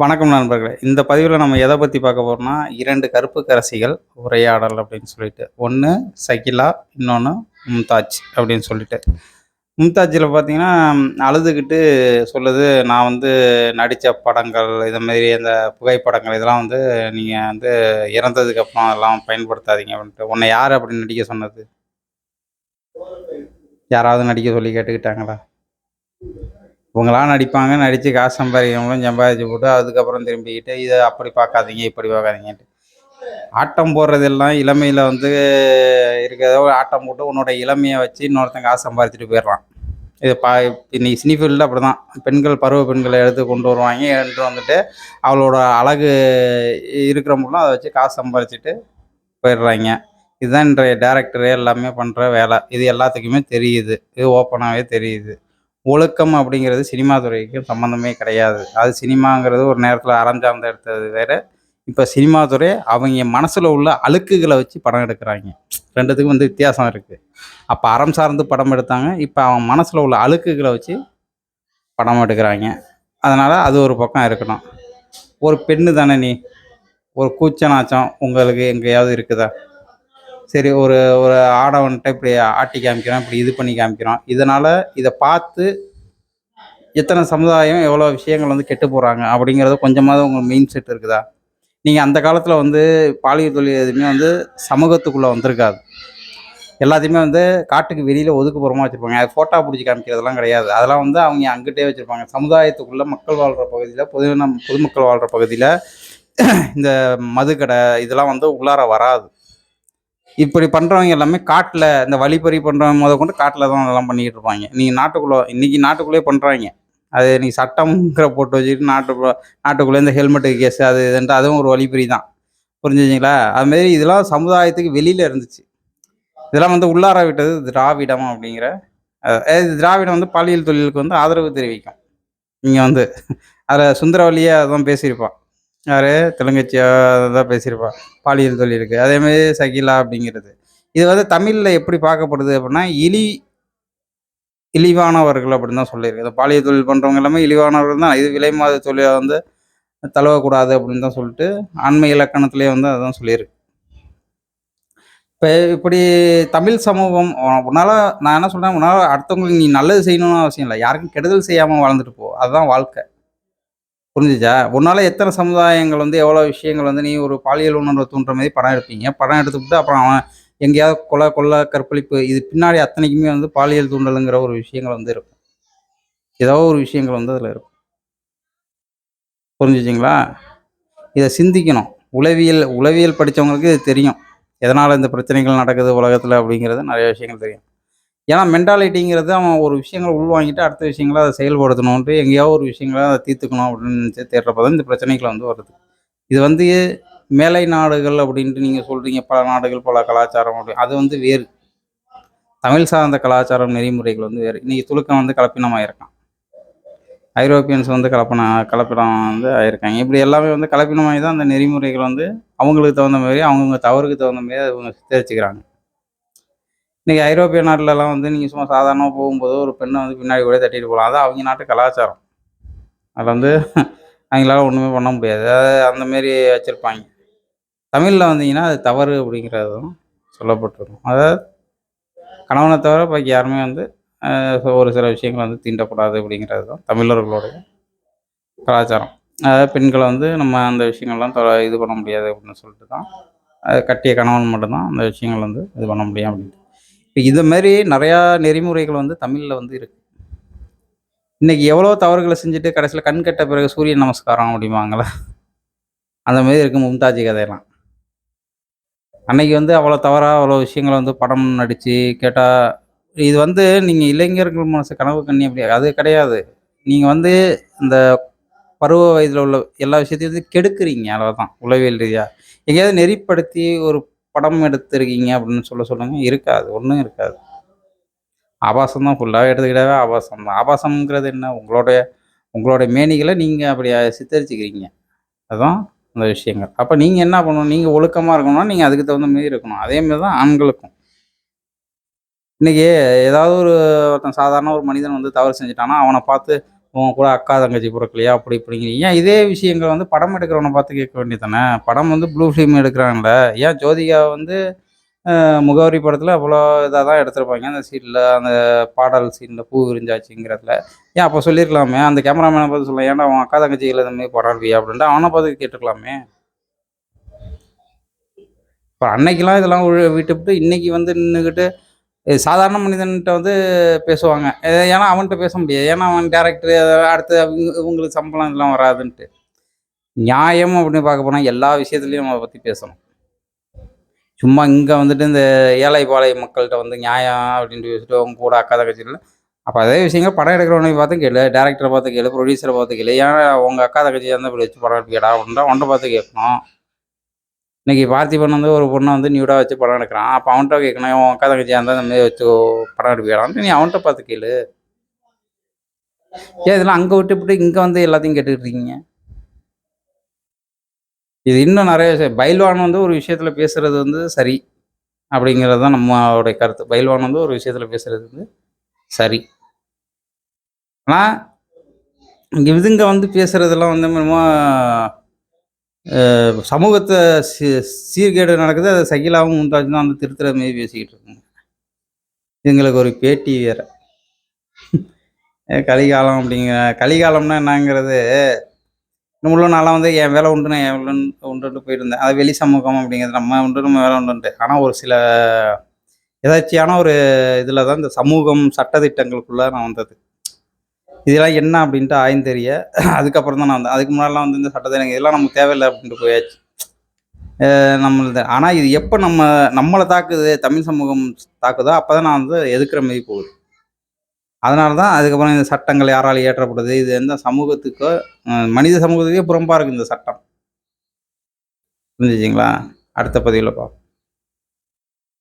வணக்கம் நண்பர்களே. இந்த பதிவில் நம்ம எதை பற்றி பார்க்க போகிறோம்னா இரண்டு கருப்பு கரசிகள் உரையாடல் அப்படின்னு சொல்லிட்டு. ஒன்று சகிலா இன்னொன்று மும்தாஜ் அப்படின்னு சொல்லிட்டு. மும்தாஜில் பார்த்தீங்கன்னா அழுதுகிட்டு சொல்லுது நான் வந்து நடித்த படங்கள் இது மாதிரி அந்த புகைப்படங்கள் இதெல்லாம் வந்து நீங்கள் வந்து இறந்ததுக்கப்புறம் அதெல்லாம் பயன்படுத்தாதீங்க அப்படின்ட்டு. உன்னை யார் அப்படின்னு நடிக்க சொன்னது? யாராவது நடிக்க சொல்லி கேட்டுக்கிட்டாங்களா? இவங்களாம் நடிப்பாங்க நடித்து காசு சம்பாதிக்கிறவங்களும் சம்பாதிச்சு போட்டு அதுக்கப்புறம் திரும்பிக்கிட்டு இதை அப்படி பார்க்காதீங்க இப்படி பார்க்காதீங்கன்ட்டு. ஆட்டம் போடுறதெல்லாம் இளமையில் வந்து இருக்கிறதோ ஆட்டம் போட்டு உன்னோட இளமையை வச்சு இன்னொருத்தன் காசு சம்பாதிச்சுட்டு போயிடுறான். இது பா இன்னைக்கு சினி ஃபீல்டில் அப்படி தான் பெண்கள் பருவ பெண்களை எடுத்து கொண்டு வருவாங்க எடுத்து வந்துட்டு அவளோட அழகு இருக்கிறவங்களும் அதை வச்சு காசு சம்பாதிச்சுட்டு போயிடுறாங்க. இதுதான் இன்றைய டேரக்டரே எல்லாமே பண்ணுற வேலை. இது எல்லாத்துக்குமே தெரியுது. இது ஓப்பனாகவே தெரியுது. ஒழுக்கம் அப்படிங்கிறது சினிமா துறைக்கு சம்மந்தமே கிடையாது. அது சினிமாங்கிறது ஒரு நேரத்தில் அறம் சார்ந்து எடுத்தது வேறு. இப்போ சினிமா துறை அவங்க மனசில் உள்ள அழுக்குகளை வச்சு படம் எடுக்கிறாங்க. ரெண்டுத்துக்கும் வந்து வித்தியாசம் இருக்குது அப்போ அறம் சார்ந்து படம் எடுத்தாங்க. இப்போ அவன் மனசில் உள்ள அழுக்குகளை வச்சு படம் எடுக்கிறாங்க. அதனால் அது ஒரு பக்கம் இருக்கணும். ஒரு பெண்ணு தானே நீ? ஒரு கூச்ச நாச்சம் உங்களுக்கு எங்கேயாவது இருக்குதா? சரி ஒரு ஒரு ஆடவன்கிட்ட இப்படி ஆட்டி காமிக்கிறோம் இப்படி இது பண்ணி காமிக்கிறோம். இதனால் இதை பார்த்து எத்தனை சமுதாயம் எவ்வளோ விஷயங்கள் வந்து கெட்டு போகிறாங்க அப்படிங்கிறது கொஞ்சமாவது உங்களுக்கு மெயின் செட் இருக்குதா? நீங்கள் அந்த காலத்தில் வந்து பாலியல் தொழில் எதுவுமே வந்து சமூகத்துக்குள்ளே வந்திருக்காது. எல்லாத்தையுமே வந்து காட்டுக்கு வெளியில் ஒதுக்குப்புறமா வச்சுருப்பாங்க. அது ஃபோட்டோ பிடிச்சி காமிக்கிறதெல்லாம் கிடையாது. அதெல்லாம் வந்து அவங்க அங்கிட்டே வச்சுருப்பாங்க. சமுதாயத்துக்குள்ளே மக்கள் வாழ்கிற பகுதியில் பொது பொதுமக்கள் வாழ்கிற பகுதியில் இந்த மதுக்கடை இதெல்லாம் வந்து உள்ளார வராது. இப்படி பண்ணுறவங்க எல்லாமே காட்டில் இந்த வழிப்பறி பண்ணுறவங்க முத கொண்டு காட்டில் தான் அதெல்லாம் பண்ணிக்கிட்டு இருப்பாங்க. நீங்கள் நாட்டுக்குள்ளே இன்றைக்கி நாட்டுக்குள்ளேயே பண்ணுறாங்க அது நீ சட்டம்ங்கிற போட்டு வச்சுக்கிட்டு நாட்டுக்குள்ளே நாட்டுக்குள்ளே இந்த ஹெல்மெட்டு கேஸ் அது இதுன்ட்டு அதுவும் ஒரு வழிப்பறி தான். புரிஞ்சுச்சிங்களா அதுமாரி இதெல்லாம் சமுதாயத்துக்கு வெளியில் இருந்துச்சு. இதெல்லாம் வந்து உள்ளார விட்டது திராவிடம் அப்படிங்கிற இது திராவிடம் வந்து பாலியல் தொழிலுக்கு வந்து ஆதரவு தெரிவிக்கும். இங்கே வந்து அதில் சுந்தரவல்லியே அதான் பேசியிருப்பான். யார்? தெலுங்கச்சியா? தான் பேசியிருப்பா. பாலியல் தொழில் இருக்குது அதேமாதிரி சகிலா அப்படிங்கிறது. இது வந்து தமிழில் எப்படி பார்க்கப்படுது அப்படின்னா இழி இழிவானவர்கள் அப்படின்னு தான் சொல்லியிருக்கு. இந்த பாலியல் தொழில் பண்ணுறவங்க எல்லாமே இழிவானவர்கள் தான். இது விலை மாத தொழிலை வந்து தழுவக்கூடாது அப்படின்னு தான் சொல்லிட்டு ஆண்மை இலக்கணத்திலே வந்து அதான் சொல்லியிருக்கு. இப்போ இப்படி தமிழ் சமூகம் உன்னால் நான் என்ன சொல்கிறேன் உன்னால் அடுத்தவங்களுக்கு நீ நல்லது செய்யணும்னு அவசியம் இல்லை. யாருக்கும் கெடுதல் செய்யாமல் வாழ்ந்துட்டு போ. அதுதான் வாழ்க்கை. புரிஞ்சுச்சா? உன்னால் எத்தனை சமுதாயங்கள் வந்து எவ்வளோ விஷயங்கள் வந்து நீ ஒரு பாலியல் உணர்வை தூண்டுற மாதிரி படம் எடுப்பீங்க? படம் எடுத்துக்கிட்டு அப்புறம் அவன் எங்கேயாவது கொலை கொள்ளை கற்பழிப்பு இது பின்னாடி அத்தனைக்குமே வந்து பாலியல் தூண்டலுங்கிற ஒரு விஷயங்கள் வந்து இருக்கும். ஏதோ ஒரு விஷயங்கள் வந்து அதில் இருக்கும். புரிஞ்சுச்சிங்களா? இதை சிந்திக்கணும். உளவியல் உளவியல் படித்தவங்களுக்கு இது தெரியும். எதனால் இந்த பிரச்சனைகள் நடக்குது உலகத்தில் அப்படிங்கிறது நிறைய விஷயங்கள் தெரியும். ஏன்னா மென்டாலிட்டிங்கிறது அவன் ஒரு விஷயங்களை உள்வாங்கிட்டு அடுத்த விஷயங்களை அதை செயல்படுத்தணுன்ட்டு எங்கேயோ ஒரு விஷயங்களை அதை தீர்த்துக்கணும் அப்படின்னு நினச்சி தேடுறப்ப தான் இந்த பிரச்சனைகள் வந்து வருது. இது வந்து மேலை நாடுகள் அப்படின்ட்டு நீங்கள் சொல்கிறீங்க பல நாடுகள் பல கலாச்சாரம் அப்படி. அது வந்து வேறு. தமிழ் சார்ந்த கலாச்சாரம் நெறிமுறைகள் வந்து வேறு. இன்றைக்கி துலுக்கம் வந்து கலப்பினமாக இருக்கான் ஐரோப்பியன்ஸ் வந்து கலப்பின கலப்பினம் வந்து ஆயிருக்காங்க. இப்படி எல்லாமே வந்து கலப்பினமாகி தான் அந்த நெறிமுறைகள் வந்து அவங்களுக்கு தகுந்த மாதிரி அவங்கவுங்க தவறுக்கு தகுந்த மாதிரி அவங்க சித்தரிச்சுக்கிறாங்க. இன்றைக்கி ஐரோப்பிய நாட்டிலலாம் வந்து நீங்கள் சும்மா சாதாரணமாக போகும்போது ஒரு பெண்ணை வந்து பின்னாடி கூட தட்டிட்டு போகலாம் அது அவங்க நாட்டு கலாச்சாரம். அதில் வந்து அவங்களால ஒன்றுமே பண்ண முடியாது. அது அந்தமாரி வச்சுருப்பாங்க. தமிழில் வந்தீங்கன்னா அது தவறு அப்படிங்கிறதும் சொல்லப்பட்டிருக்கும். அதாவது கணவனை தவிர பாக்கி யாருமே வந்து ஒரு சில விஷயங்கள் வந்து தீண்டப்படாது அப்படிங்கிறது தான் தமிழர்களுடைய கலாச்சாரம். அதாவது பெண்களை வந்து நம்ம அந்த விஷயங்கள்லாம் தொ- இது பண்ண முடியாது அப்படின்னு சொல்லிட்டு தான் கட்டிய கணவன் மட்டும்தான் அந்த விஷயங்கள் வந்து இது பண்ண முடியும் அப்படின்ட்டு. இப்போ இது மாதிரி நிறையா நெறிமுறைகள் வந்து தமிழில் வந்து இருக்கு. இன்னைக்கு எவ்வளோ தவறுகளை செஞ்சுட்டு கடைசியில் கண் கட்ட பிறகு சூரிய நமஸ்காரம் அப்படிம்பாங்களே அந்த மாதிரி இருக்கு மும்தாஜி கதையெல்லாம். அன்னைக்கு வந்து அவ்வளோ தவறாக அவ்வளோ விஷயங்களை வந்து படம் நடித்து கேட்டால் இது வந்து நீங்கள் இளைஞர்கள் மனசு கனவு கண்ணி அப்படி அது கிடையாது. நீங்கள் வந்து இந்த பருவ வயதில் உள்ள எல்லா விஷயத்தையும் வந்து கெடுக்குறீங்க அவ்வளோதான் உளவியல் ரீதியாக எங்கேயாவது நெறிப்படுத்தி ஒரு படம் எடுத்திருக்கீங்க அப்படின்னு சொல்ல சொல்லுங்க. இருக்காது ஒன்றும் இருக்காது. ஆபாசம் தான் ஃபுல்லாக எடுத்துக்கிட்டாவே ஆபாசம் தான். ஆபாசம்ங்கிறது என்ன? உங்களுடைய உங்களுடைய மேனிகளை நீங்கள் அப்படி சித்தரிச்சுக்கிறீங்க. அதுதான் அந்த விஷயங்கள். அப்போ நீங்கள் என்ன பண்ணணும்? நீங்கள் ஒழுக்கமாக இருக்கணும்னா நீங்கள் அதுக்கு தகுந்த மாதிரி இருக்கணும். அதேமாதிரி தான் ஆண்களுக்கும். இன்னைக்கு ஏதாவது ஒரு ஒருத்தன் சாதாரண ஒரு மனிதன் வந்து தவறு செஞ்சுட்டானா அவனை பார்த்து உன் கூட அக்கா தங்கச்சி பிறக்கலையா? அப்படி இப்படிங்க ஏன் இதே விஷயங்கள் வந்து படம் எடுக்கிறவனை பார்த்து கேட்க வேண்டியதானே படம் வந்து ப்ளூ ஃபிலிம் எடுக்கிறாங்கள ஏன் ஜோதிகா வந்து முகவரி படத்தில் அவ்வளோ இதாக தான் எடுத்திருப்பாங்க? அந்த சீனில் அந்த பாடல் சீனில் பூ விரிஞ்சாச்சுங்கிறதுல. ஏன் அப்போ சொல்லியிருக்கலாமே அந்த கேமராமேனை பார்த்து சொல்லலாம் ஏன்டா அவன் அக்கா தங்கச்சிகள் இந்த மாதிரி படம் அப்படின்ட்டு அவனை பார்த்து கேட்டுருக்கலாமே இப்போ அன்னைக்கெல்லாம் இதெல்லாம் விட்டு விட்டுவிட்டு இன்னைக்கு வந்து நின்றுக்கிட்டு சாதாரண மனிதன்கிட்ட வந்து பேசுவாங்க. ஏன்னா அவன்கிட்ட பேச முடியாது. ஏன்னா அவன் டேரக்டர் அடுத்து அவங்க இவங்களுக்கு சம்பளம் இதெல்லாம் வராதுன்ட்டு. நியாயம் அப்படின்னு பார்க்க போனால் எல்லா விஷயத்துலையும் நம்ம பற்றி பேசணும். சும்மா இங்கே வந்துட்டு இந்த ஏழை பாலை மக்கள்கிட்ட வந்து நியாயம் அப்படின்ட்டு பேசிட்டு அவங்க கூட அக்கா தங்கச்சியில் அப்போ அதே விஷயங்கள் படம் எடுக்கிறவனையும் பார்த்து கேளு டேரக்டரை பார்த்து கேளு ப்ரொடியூசரை பார்த்து கேளு. ஏன்னா உங்கள் அக்கா தங்கச்சி அந்த இப்படி வச்சு படம் எடுப்பீடா அப்படின்ட்டு அவன்கிட்ட பார்த்து கேட்கணும். இன்னைக்கு பார்த்திபன் வந்து ஒரு பொண்ணை வந்து நியூடாக வச்சு படம் எடுக்கிறான். அப்போ அவன்கிட்ட கேட்கணும் உன் அக்கா தங்கச்சியாக இருந்தால் இந்த மாதிரி வச்சு படம் எடுப்பியாடான்ட்டு நீ அவன்கிட்ட பார்த்து கேளு. ஏன் இதெல்லாம் அங்கே விட்டு விட்டு இங்கே வந்து எல்லாத்தையும் கேட்டுக்கிட்டு இருக்கீங்க? இது இன்னும் நிறைய விஷயம். பைல்வான் வந்து ஒரு விஷயத்தில் பேசுறது வந்து சரி அப்படிங்கிறது தான் நம்மளுடைய கருத்து. பைல்வான் வந்து ஒரு விஷயத்தில் பேசுறது வந்து சரி. ஆனால் இங்கே இதுங்க வந்து பேசுறதெல்லாம் வந்து என்னமோ சமூகத்தை சீ சீர்கேடு நடக்குது அதை சகிலாவும் முந்தாஜ் தான் அந்த திருத்துற மாரி பேசிக்கிட்டு இருக்குங்க. எங்களுக்கு ஒரு பேட்டி வேற. கலிகாலம் அப்படிங்கிற கலிகாலம்னா என்னங்கிறது நம்மளும் நாளாக வந்து என் வேலை உண்டு நான் என் வேலை உண்டுட்டு போயிருந்தேன். அது வெளி சமூகம் அப்படிங்கிறது நம்ம உண்டு நம்ம வேலை உண்டு ஆனால் ஒரு சில எதாச்சியான ஒரு இதில் தான் இந்த சமூகம் சட்டதிட்டங்களுக்குள்ளே நான் வந்தது. இதெல்லாம் என்ன அப்படின்ட்டு ஆய்ந்து தெரிய. அதுக்கப்புறம் தான் நான் வந்தேன். அதுக்கு முன்னாடிலாம் வந்து இந்த சட்டத்திட்டங்கள் இதெல்லாம் நமக்கு தேவையில்லை அப்படின்ட்டு போயாச்சு. நம்மளது. ஆனால் இது எப்போ நம்ம நம்மளை தாக்குது தமிழ் சமூகம் தாக்குதோ அப்போ தான் நான் வந்து எதுக்குற மாரி போகுது. அதனால தான் அதுக்கப்புறம் இந்த சட்டங்கள் யாரால் இயற்றப்படுது இது எந்த சமூகத்துக்கோ மனித சமூகத்துக்கே புறம்பாக இருக்குது இந்த சட்டம். புரிஞ்சுச்சிங்களா? அடுத்த பதிவில் பார்ப்போம்.